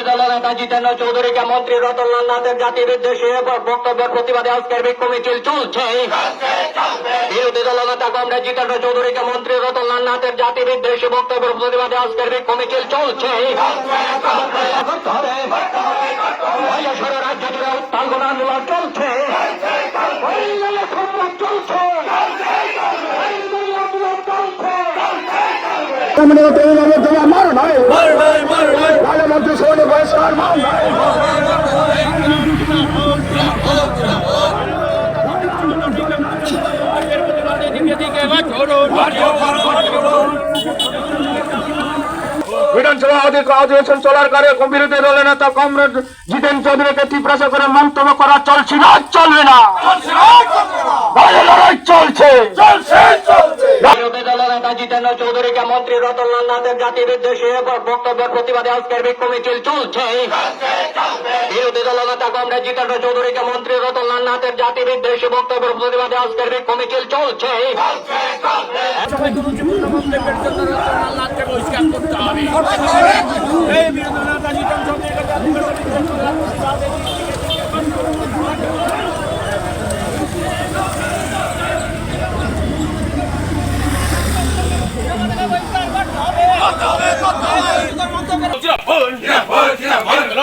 দলনেতা জিতেন্দ্র চৌধুরীকে মন্ত্রী রতনলাল নাথের জাতির উদ্দেশ্যে বক্তব্যের প্রতিবাদে আজকের বিক্ষোভ মিছিল চলছে। বিরোধী দলনেতা কমরেড জিতেন্দ্র চৌধুরীকে মন্ত্রী রতনলাল নাথের জাতির উদ্দেশ্যে বক্তব্যের প্রতিবাদে আজকের বিক্ষোভ মিছিল চলছে। রাজ্য জুড়ে উত্তাল আন্দোলন চলছে। চলছে মার নয় মন্ত্রী সৌনি বয়স্কার বিধানসভা অধিক অধিবেশন চলার কারে বিরোধী দলের নেতা কমরেড জিতেন চৌধুরীকে তীব্রাসা করে মন্তব্য করা চলছে না চলবে না। লড়াই চলছে। বিরোধী দলনেতা জিতেন্দ্র চৌধুরীকে মন্ত্রী রতনলাল নাথের জাতির উদ্দেশ্যে বক্তব্যের প্রতিবাদে আজকের বিক্ষোভ মিছিল চলছে। বিরোধী দলনেতা কমরেড জিতেন্দ্র চৌধুরীকে মন্ত্রী রতনলাল নাথের জাতির উদ্দেশ্যে বক্তব্যের প্রতিবাদে আজকের বিক্ষোভ মিছিল চলছে।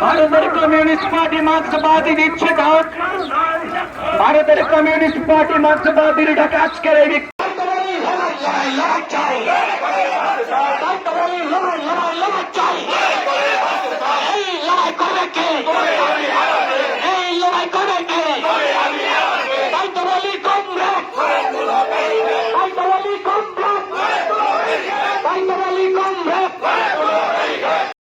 भारत कम्युनिस्ट पार्टी मार्क्सवादी इच्छुक भारतीय कम्युनिस्ट पार्टी मार्क्सवादी डकाच करेगी। लड़ाई लड़ाई लड़ाई लड़ाई।